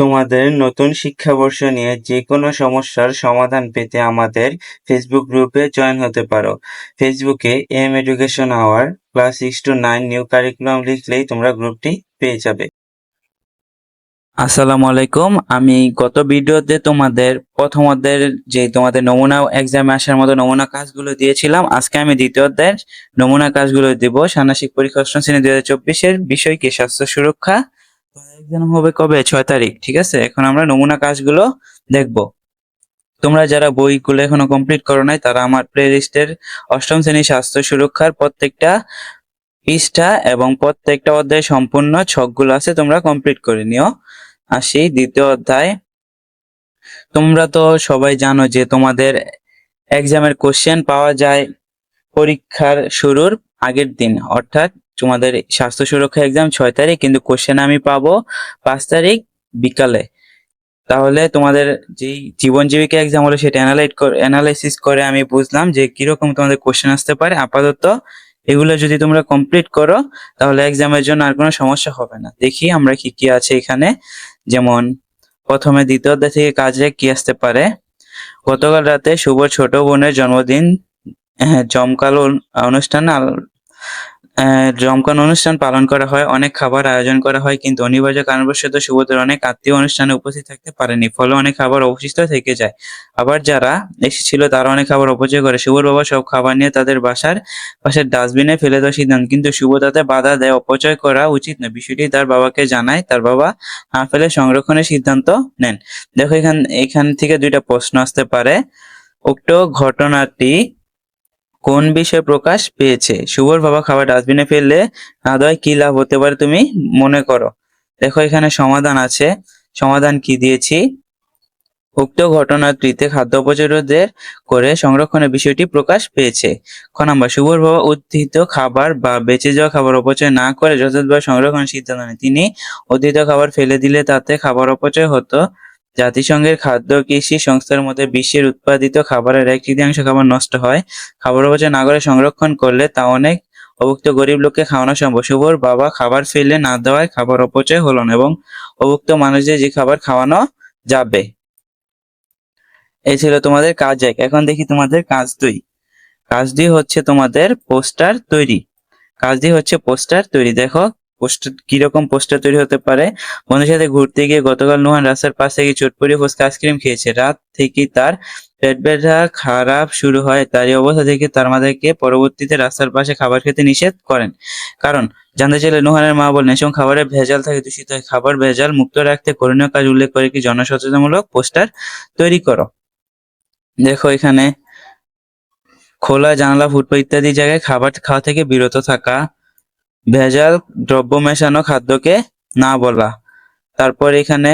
তোমাদের নতুন শিক্ষাবর্ষ নিয়ে যে কোনো সমস্যার সমাধান পেতে আমাদের ফেসবুক গ্রুপে জয়েন হতে পারো। ফেসবুকে M education our class six to nine new curriculum লিখলেই তোমরা গ্রুপটি পেয়ে যাবে। আসসালামু আলাইকুম। আমি গত ভিডিওতে তোমাদের প্রথম অধ্যায়ের যে তোমাদের নমুনা এক্সামে আসার মতো নমুনা কাজগুলো দিয়েছিলাম, আজকে আমি দ্বিতীয় অধ্যায়ের নমুনা কাজগুলো দেব। ষান্মাসিক পরীক্ষা অষ্টম শ্রেণি দুই হাজার চব্বিশের বিষয় কি? স্বাস্থ্য সুরক্ষা। এক্সাম হবে কবে? ছয় তারিখ, ঠিক আছে? এখন আমরা নমুনা কাজগুলো দেখব। তোমরা যারা বইগুলো এখনও কমপ্লিট করো নাই, তারা আমার প্লে লিস্টের অষ্টম শ্রেণি স্বাস্থ্য সুরক্ষার প্রত্যেকটা পৃষ্ঠা এবং প্রত্যেকটা অধ্যায় সম্পূর্ণ ছকগুলো আছে, তোমরা কমপ্লিট করে নিও। আসি, দ্বিতীয় অধ্যায়। তোমরা তো সবাই জানো যে তোমাদের এক্সামের কোশ্চেন পাওয়া যায় পরীক্ষার শুরুর আগের দিন। অর্থাৎ তোমাদের স্বাস্থ্য সুরক্ষা এক্সাম ছয় তারিখ, কিন্তু কোশ্চেন আমি পাবো পাঁচ তারিখ বিকালে। তাহলে তোমাদের যেই জীবন জীবিকা এক্সাম হলো সেটা অ্যানালাইট অ্যানালাইসিস করে আমি বুঝলাম যে কীরকম তোমাদের কোশ্চেন আসতে পারে। আপাতত এগুলো যদি তোমরা কমপ্লিট করো, তাহলে এক্সামের জন্য আর কোনো সমস্যা হবে না। দেখি আমরা কি কি আছে এখানে। যেমন, প্রথমে দ্বিতীয় অধ্যায় থেকে কাজে কি আসতে পারে? গতকাল রাতে শুভ ছোট বোনের জন্মদিন জমকালো অনু- অনুষ্ঠান আহ, অনুষ্ঠান পালন করা হয় অনেক খাবার আয়োজন করা হয় কিন্তু অনিবার্য কারণবশত শুভদের অনেক আত্মীয় অনুষ্ঠানে উপস্থিত থাকতে পারেনি ফলে অনেক খাবার অবশিষ্ট থেকে যায়। আবার যারা এসেছিল তারা অনেক খাবার অপচয় করে। শুভর বাবা সব খাবার নিয়ে তাদের বাসার পাশের ডাস্টবিনে ফেলে দেওয়ার সিদ্ধান্ত কিন্তু শুভ তাতে বাধা দেয় অপচয় করা উচিত নয়। বিষয়টি তার বাবাকে জানায় তার বাবা না ফেলে সংরক্ষণের সিদ্ধান্ত নেন। দেখো এখান এখান থেকে দুইটা প্রশ্ন আসতে পারে। উক্ত ঘটনাটি কোন বিষয়ে প্রকাশ পেয়েছে? শুভর বাবা খাবার ডাস্টবিনে ফেললে আদয় কি লাভ হতে পারে তুমি মনে করো? দেখো, এখানে সমাধান আছে। সমাধান কি দিয়েছি? উক্ত ঘটনাটিতে খাদ্য অপচয়দের করে সংরক্ষণের বিষয়টি প্রকাশ পেয়েছে। খ নাম্বার, শুভর বাবা উদ্ধৃত খাবার বা বেঁচে যাওয়া খাবার অপচয় না করে যথাযথভাবে সংরক্ষণের সিদ্ধান্ত নেন। তিনি উদ্ধৃত খাবার ফেলে দিলে তাতে খাবার অপচয় হতো জাতিসংঘের খাদ্য কৃষি সংস্থার মধ্যে বিশ্বের উৎপাদিত খাবারের এক তৃতীয়াংশ খাবার নষ্ট হয়। খাবার অপচয় না করে সংরক্ষণ করলে তা অনেক অভুক্ত গরিব লোককে খাওয়ানো সম্ভব। শুভর বাবা খাবার ফেলে না দেওয়ায় খাবার অপচয় হলো না এবং অভুক্ত মানুষদের যে খাবার খাওয়ানো যাবে। এই ছিল তোমাদের কাজ এক। এখন দেখি তোমাদের কাজ দুই। কাজ দুই হচ্ছে তোমাদের পোস্টার তৈরি। কাজ দুই হচ্ছে পোস্টার তৈরি। দেখো পোস্টার কীরকম পোস্টার তৈরি হতে পারে? বন্ধুর সাথে ঘুরতে গিয়ে গতকাল নোহান রাস্তার পাশ থেকে চটপটি ফুচকা আইসক্রিম খেয়েছে। রাত থেকে তার পেট ব্যথা খারাপ শুরু হয়। তার এই অবস্থা থেকে তার মাদেরকে পরবর্তীতে রাস্তার পাশে খাবার খেতে নিষেধ করেন। কারণ, জানতে চাইলে নোহানের মা বলেন, এসব খাবারে ভেজাল থাকে, দূষিত হয়। খাবার ভেজাল মুক্ত রাখতে করণীয় কাজ উল্লেখ করে কি জনসচেতনমূলক পোস্টার তৈরি করো? দেখো এখানে খোলা জানালা, ফুটপাত ইত্যাদি জায়গায় খাবার খাওয়া থেকে বিরত থাকা ভেজাল দ্রব্য মেশানো খাদ্যকে না বলা। তারপর এখানে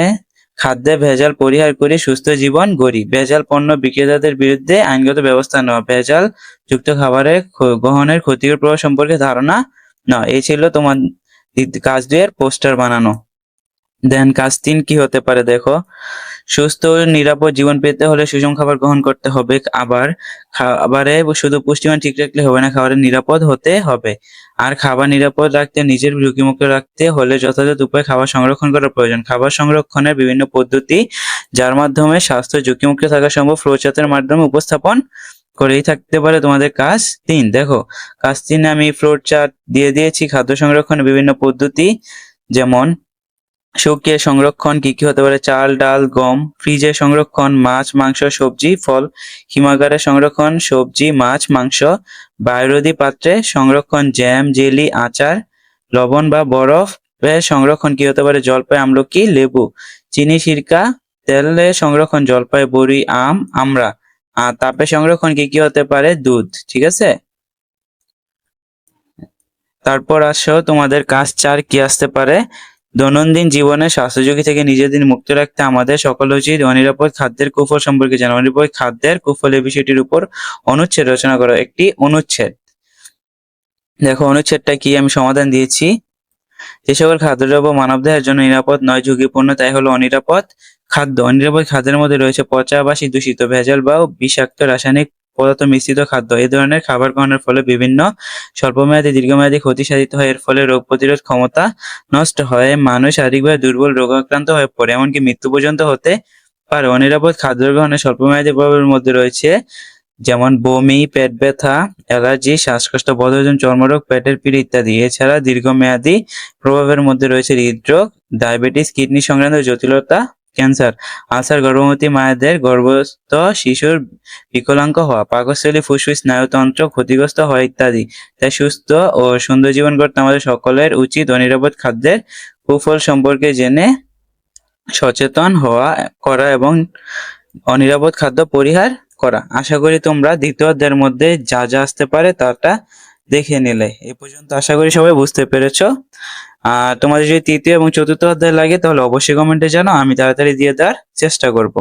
খাদ্যে ভেজাল পরিহার করে সুস্থ জীবন গড়ি। ভেজাল পণ্য বিক্রেতাদের বিরুদ্ধে আইনগত ব্যবস্থা নেওয়া। ভেজাল যুক্ত খাবারের গ্রহণের ক্ষতিকর প্রভাব সম্পর্কে ধারণা না এই ছিল তোমার কাজ দুয়ের পোস্টার বানানো। দেন কাজ তিন কি হতে পারে দেখো? সুস্থ ও নিরাপদ জীবন পেতে হলে সুষম খাবার গ্রহণ করতে হবে। আবার খাবারে শুধু পুষ্টিমান ঠিক রাখলে হবে না খাবারের নিরাপদ হতে হবে। আর খাবার নিরাপদ রাখতে, নিজের ঝুঁকিমুক্ত রাখতে হলে যথাযথ উপায়ে খাবার সংরক্ষণ করা প্রয়োজন। খাবার সংরক্ষণের বিভিন্ন পদ্ধতি, যার মাধ্যমে স্বাস্থ্য ঝুঁকিমুক্ত থাকা সম্ভব। ফ্লোচার্টের মাধ্যমে উপস্থাপন করেই থাকতে পারে তোমাদের কাজ তিন দেখো কাজ তিনে আমি ফ্লোট চার্ট দিয়ে দিয়েছি। খাদ্য সংরক্ষণের বিভিন্ন পদ্ধতি, যেমন শুকিয়ে সংরক্ষণ কি কি হতে পারে? চাল, ডাল, গম, ফ্রিজে সংরক্ষণ, মাছ, মাংস, সবজি, ফল, হিমাগারে সংরক্ষণ, সবজি, মাছ, মাংস, বায়ুরোধী পাত্রে সংরক্ষণ, জ্যাম, জেলি, আচার, লবণ বা বরফ সংরক্ষণ কি হতে পারে? জলপাই, আমলকি, লেবু, চিনি, সিরকা, তেলে সংরক্ষণ, জলপাই, বড়ি, আম, আমড়া। আর তাপে সংরক্ষণ কি কি হতে পারে? দুধ, ঠিক আছে? তারপর আসো, তোমাদের কাজ চার কি আসতে পারে? দৈনন্দিন জীবনে স্বাস্থ্যযোগী থেকে নিজেদের মুক্ত রাখতে আমাদের সকল উচিত অনিরাপদ খাদ্যের কুফল সম্পর্কে জানা। অনিরাপদ খাদ্যের কুফল এই বিষয়টির উপর অনুচ্ছেদ রচনা করা। একটি অনুচ্ছেদ। দেখো, অনুচ্ছেদটা কি? আমি সমাধান দিয়েছি। যে সকল খাদ্যদ্রব্য মানবদেহের জন্য নিরাপদ নয়, ঝুঁকিপূর্ণ, তাই হলো অনিরাপদ খাদ্য। অনিরাপদ খাদ্যের মধ্যে রয়েছে পচা পচাবাসী দূষিত, ভেজাল বা বিষাক্ত, রাসায়নিক পদার্থ মিশ্রিত খাদ্য। এই ধরনের খাবার গ্রহণের ফলে বিভিন্ন স্বল্পমেয়াদী, দীর্ঘমেয়াদী ক্ষতি সাধিত হয়। এর ফলে রোগ প্রতিরোধ ক্ষমতা নষ্ট হয়। মানুষ শারীরিকভাবে দুর্বল, রোগাক্রান্ত হয়ে পড়ে, এমনকি মৃত্যু পর্যন্ত হতে পারে। অনিরাপদ খাদ্য গ্রহণের স্বল্পমেয়াদী প্রভাবের মধ্যে রয়েছে, যেমন বমি, পেট ব্যথা, অ্যালার্জি, শ্বাসকষ্ট, বদহজম, চর্মরোগ, পেটের পিড় ইত্যাদি। এছাড়া দীর্ঘমেয়াদী প্রভাবের মধ্যে রয়েছে হৃদরোগ, ডায়াবেটিস, কিডনি সংক্রান্ত জটিলতা ক্যান্সার, আলসার, গর্ভবতী মায়েদের গর্ভস্থ শিশুর বিকলাঙ্গ হওয়া, পাকস্থলী ফুসফুস, স্নায়ুতন্ত্র ক্ষতিগ্রস্ত হওয়া ইত্যাদি। তাই সুস্থ ও সুন্দর জীবন করতে আমাদের সকলের উচিত অনিরাপদ খাদ্যের কুফল সম্পর্কে জেনে সচেতন হওয়া, করা এবং অনিরাপদ খাদ্য পরিহার করা। আশা করি তোমরা দ্বিতীয় মধ্যে যা যা আসতে পারে তাটা দেখে নিলে। এ পর্যন্ত আশা করি সবাই বুঝতে পেরেছ। আর তোমাদের যদি তৃতীয় এবং চতুর্থ অধ্যায় লাগে, তাহলে অবশ্যই কমেন্টে জানো আমি তাড়াতাড়ি দিয়ে দেওয়ার চেষ্টা করব।